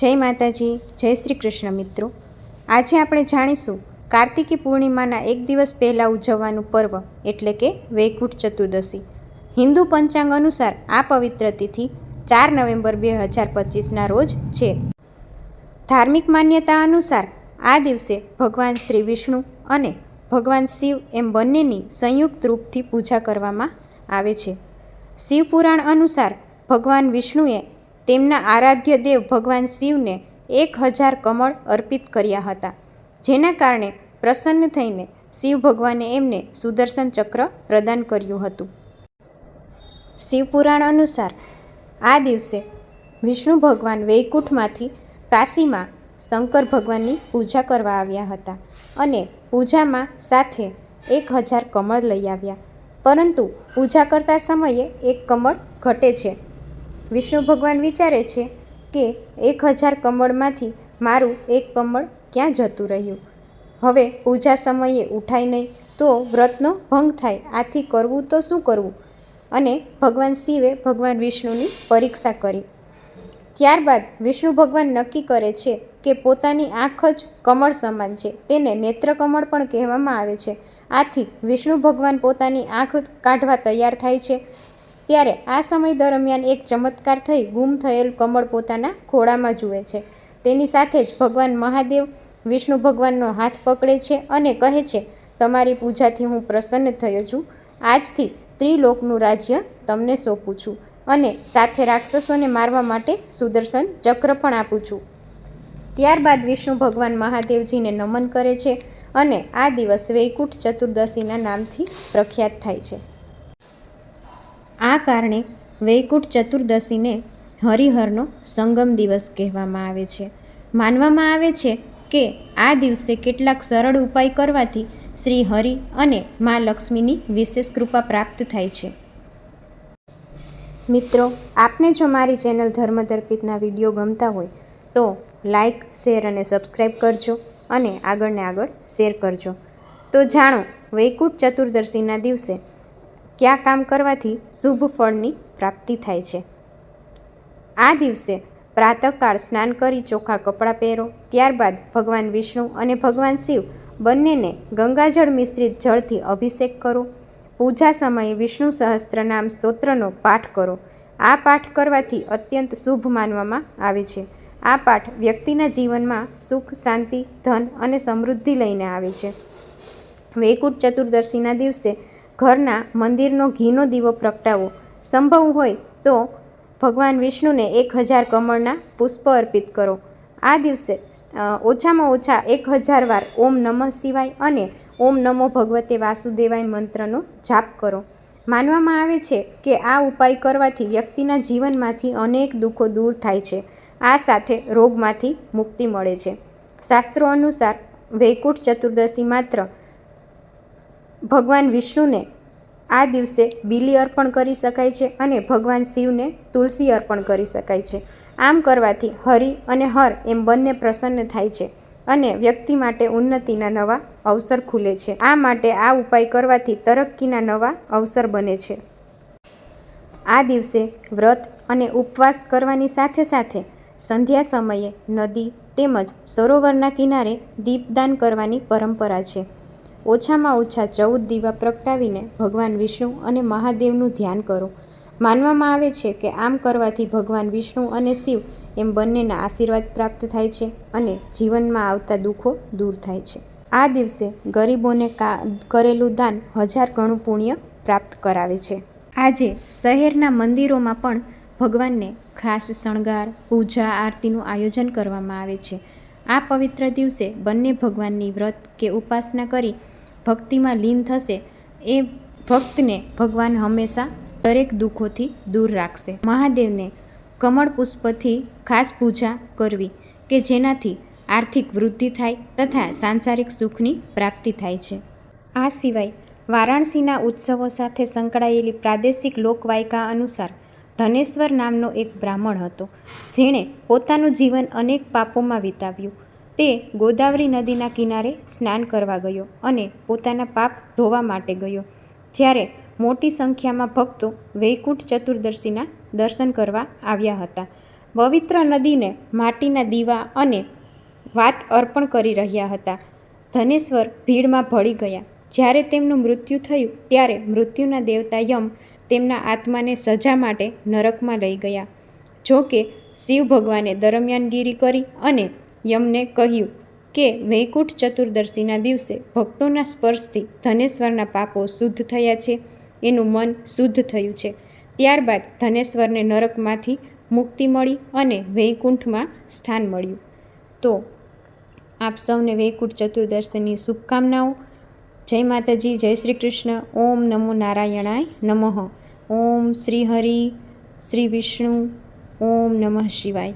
જય માતાજી, જય શ્રી કૃષ્ણ મિત્રો. આજે આપણે જાણીશું કાર્તિકી પૂર્ણિમાના એક દિવસ પહેલાં ઉજવવાનું પર્વ, એટલે કે વૈકુંઠ ચતુર્દશી. હિન્દુ પંચાંગ અનુસાર આ પવિત્ર તિથિ ચાર નવેમ્બર બે હજાર પચીસના રોજ છે. ધાર્મિક માન્યતા અનુસાર આ દિવસે ભગવાન શ્રી વિષ્ણુ અને ભગવાન શિવ એમ બંનેની સંયુક્ત રૂપથી પૂજા કરવામાં આવે છે. શિવ પુરાણ અનુસાર ભગવાન વિષ્ણુએ તેમના આરાધ્ય દેવ ભગવાન શિવને એક હજાર કમળ અર્પિત કર્યા હતા, જેના કારણે પ્રસન્ન થઈને શિવ ભગવાને એમને સુદર્શન ચક્ર પ્રદાન કર્યું હતું. શિવપુરાણ અનુસાર, આ દિવસે વિષ્ણુ ભગવાન વૈકુંઠમાંથી કાશીમાં શંકર ભગવાનની પૂજા કરવા આવ્યા હતા અને પૂજામાં સાથે એક હજાર કમળ લઈ આવ્યા. પરંતુ પૂજા કરતા સમયે એક કમળ ઘટે છે. વિષ્ણુ ભગવાન વિચારે છે કે એક હજાર કમળમાંથી મારું એક કમળ ક્યાં જતું રહ્યું? હવે પૂજા સમયે ઉઠાય નહીં તો વ્રતનો ભંગ થાય. આથી કરવું તો શું કરવું? અને ભગવાન શિવે ભગવાન વિષ્ણુની પરીક્ષા કરી. ત્યારબાદ વિષ્ણુ ભગવાન નક્કી કરે છે કે પોતાની આંખ જ કમળ સમાન છે. તેને નેત્રકમળ પણ કહેવામાં આવે છે. આથી વિષ્ણુ ભગવાન પોતાની આંખ કાઢવા તૈયાર થાય છે. ત્યારે આ સમય દરમિયાન એક ચમત્કાર થઈ ગુમ થયેલ કમળ પોતાના ખોળામાં જુએ છે. તેની સાથે જ ભગવાન મહાદેવ વિષ્ણુ ભગવાનનો હાથ પકડે છે અને કહે છે, તમારી પૂજાથી હું પ્રસન્ન થયો છું. આજથી ત્રિલોકનું રાજ્ય તમને સોંપું છું અને સાથે રાક્ષસોને મારવા માટે સુદર્શન ચક્ર પણ આપું છું. ત્યારબાદ વિષ્ણુ ભગવાન મહાદેવજીને નમન કરે છે અને આ દિવસ વૈકુંઠ ચતુર્દશીના નામથી પ્રખ્યાત થાય છે. આ કારણે વૈકુંઠ ચતુર્દશીને હરિહરનો સંગમ દિવસ કહેવામાં આવે છે. માનવામાં આવે છે કે આ દિવસે કેટલાક સરળ ઉપાય કરવાથી શ્રી હરિ અને મા લક્ષ્મીની વિશેષ કૃપા પ્રાપ્ત થાય છે. મિત્રો, આપને જો મારી ચેનલ ધર્મદર્પિતના વીડિયો ગમતા હોય, તો લાઈક, શેર અને સબસ્ક્રાઈબ કરજો અને આગળને આગળ શેર કરજો. તો જાણો, વૈકુંઠ ચતુર્દશીના દિવસે કયા કામ કરવાથી શુભ ફળની પ્રાપ્તિ થાય છે. આ દિવસે પ્રાતઃકાળ સ્નાન કરી ચોખ્ખા કપડાં પહેરો, ત્યારબાદ ભગવાન વિષ્ણુ અને ભગવાન શિવ બંનેને ગંગાજળ મિશ્રિત જળથી અભિષેક કરો. પૂજા સમયે વિષ્ણુ સહસ્ત્રનામ સ્તોત્રનો પાઠ કરો. આ પાઠ કરવાથી અત્યંત શુભ માનવામાં આવે છે. આ પાઠ વ્યક્તિના જીવનમાં સુખ, શાંતિ, ધન અને સમૃદ્ધિ લઈને આવે છે. વૈકુંઠ ચતુર્દશીના દિવસે ઘરના મંદિરનો ઘીનો દીવો પ્રગટાવો. સંભવ હોય તો ભગવાન વિષ્ણુને એક હજાર કમળના પુષ્પ અર્પિત કરો. આ દિવસે ઓછામાં ઓછા એક હજાર વાર ઓમ નમઃ શિવાય અને ઓમ નમો ભગવતે વાસુદેવાય મંત્રનો જાપ કરો. માનવામાં આવે છે કે આ ઉપાય કરવાથી વ્યક્તિના જીવનમાંથી અનેક દુઃખો દૂર થાય છે. આ સાથે રોગમાંથી મુક્તિ મળે છે. શાસ્ત્રો અનુસાર વૈકુંઠ ચતુર્દશી માત્ર ભગવાન વિષ્ણુને આ દિવસે બીલી અર્પણ કરી શકાય છે અને ભગવાન શિવને તુલસી અર્પણ કરી શકાય છે. આમ કરવાથી હરિ અને હર એમ બંને પ્રસન્ન થાય છે અને વ્યક્તિ માટે ઉન્નતિના નવા અવસર ખુલે છે. આ માટે આ ઉપાય કરવાથી તરક્કીના નવા અવસર બને છે. આ દિવસે વ્રત અને ઉપવાસ કરવાની સાથે સાથે સંધ્યા સમયે નદી તેમજ સરોવરના કિનારે દીપદાન કરવાની પરંપરા છે. ઓછામાં ઓછા ચૌદ દીવા પ્રગટાવીને ભગવાન વિષ્ણુ અને મહાદેવનું ધ્યાન કરો. માનવામાં આવે છે કે આમ કરવાથી ભગવાન વિષ્ણુ અને શિવ એમ બંનેના આશીર્વાદ પ્રાપ્ત થાય છે અને જીવનમાં આવતા દુઃખો દૂર થાય છે. આ દિવસે ગરીબોને કા, કરેલું દાન હજાર ગણું પુણ્ય પ્રાપ્ત કરાવે છે. આજે શહેરના મંદિરોમાં પણ ભગવાનને ખાસ શણગાર, પૂજા, આરતીનું આયોજન કરવામાં આવે છે. આ પવિત્ર દિવસે બંને ભગવાનની વ્રત કે ઉપાસના કરી ભક્તિમાં લીન થશે, એ ભક્તને ભગવાન હંમેશા દરેક દુઃખોથી દૂર રાખશે. મહાદેવને કમળ પુષ્પથી ખાસ પૂજા કરવી કે જેનાથી આર્થિક વૃદ્ધિ થાય તથા સાંસારિક સુખની પ્રાપ્તિ થાય છે. આ સિવાય વારાણસીના ઉત્સવો સાથે સંકળાયેલી પ્રાદેશિક લોકવાયકા અનુસાર ધનેશ્વર નામનો એક બ્રાહ્મણ હતો, જેણે પોતાનું જીવન અનેક પાપોમાં વિતાવ્યું. તે ગોદાવરી નદીના કિનારે સ્નાન કરવા ગયો અને પોતાના પાપ ધોવા માટે ગયો. જ્યારે મોટી સંખ્યામાં ભક્તો વૈકુંઠ ચતુર્દશીના દર્શન કરવા આવ્યા હતા. પવિત્ર નદીને માટીના દીવા અને વાત અર્પણ કરી રહ્યા હતા. ધનેશ્વર ભીડમાં ભળી ગયા. જ્યારે તેમનું મૃત્યુ થયું, ત્યારે મૃત્યુના દેવતા યમ તેમના આત્માને સજા માટે નરકમાં લઈ ગયા. જો કે શિવ ભગવાને દરમિયાનગીરી કરી અને યમને કહ્યું કે વૈકુંઠ ચતુર્દશીના દિવસે ભક્તોના સ્પર્શથી ધનેશ્વરના પાપો શુદ્ધ થયા છે. એનું મન શુદ્ધ થયું છે. ત્યારબાદ ધનેશ્વરને નરકમાંથી મુક્તિ મળી અને વૈકુંઠમાં સ્થાન મળ્યું. તો આપ સૌને વૈકુંઠ ચતુર્દશીની શુભકામનાઓ. જય માતાજી, જય શ્રી કૃષ્ણ. ઓમ નમો નારાયણાય નમઃ. ઓમ શ્રી હરિ, શ્રી વિષ્ણુ. ઓમ નમઃ શિવાય.